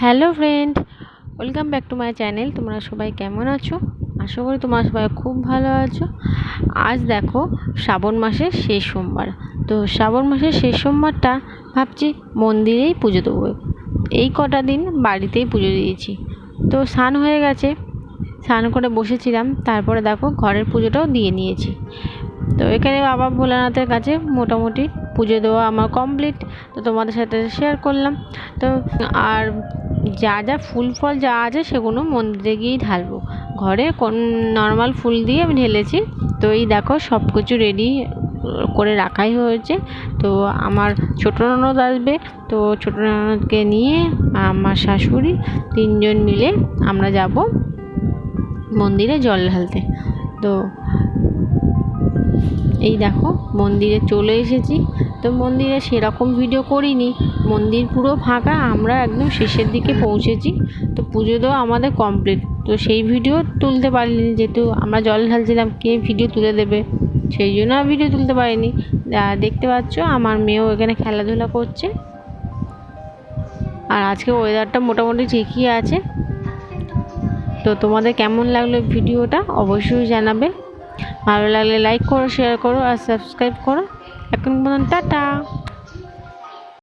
Hello friend, welcome back to my channel. তোমরা সবাই কেমন আছো? আশা করি তোমরা সবাই খুব ভালো আছো। আজ দেখো শ্রাবণ মাসের শেষ সোমবার। তো শ্রাবণ মাসের শেষ সোমবারটা ভাবছি মন্দিরেই পুজো দেবো। এই কটা দিন বাড়িতেই পুজো দিয়েছি। তো স্নান হয়ে গেছে, স্নান করে বসেছিলাম। তারপরে দেখো ঘরের পুজোটাও দিয়ে নিয়েছি। তো এখানে বাবা ভোলানাথের কাছে মোটামুটি পুজো দেওয়া আমার কমপ্লিট তো তোমাদের সাথে শেয়ার করলাম। তো আর যা যা ফুল ফল যা আছে সেগুলো মন্দিরে গিয়েই ঢালবো। ঘরে কোন নর্মাল ফুল দিয়ে আমি ঢেলেছি। তো এই দেখো সব কিছু রেডি করে রাখাই হয়েছে। তো আমার ছোটো ননদ আসবে, তো ছোটো ননদকে নিয়ে আমার শাশুড়ি তিনজন মিলে আমরা যাব মন্দিরে জল ঢালতে। তো এই দেখো, মন্দিরে চলে এসেছি। তো মন্দিরে সেরকম ভিডিও করিনি। মন্দির পুরো ফাঁকা, আমরা একদম শেষের দিকে পৌঁছেছি। তো পুজো দেওয়া আমাদের কমপ্লিট তো সেই ভিডিও তুলতে পারিনি, যেহেতু আমরা জল ঢালছিলাম, কে ভিডিও তুলে দেবে? সেই জন্য ভিডিও তুলতে পারিনি। দেখতে পাচ্ছ, আমার মেয়েও এখানে খেলাধুলা করছে। আর আজকে ওয়েদারটা মোটামুটি ঠিকই আছে। তো তোমাদের কেমন লাগল ভিডিওটা অবশ্যই জানাবে। ভালো লাগলে লাইক করো শেয়ার করো আর সাবস্ক্রাইব করো। এখন পর্যন্ত টাটা।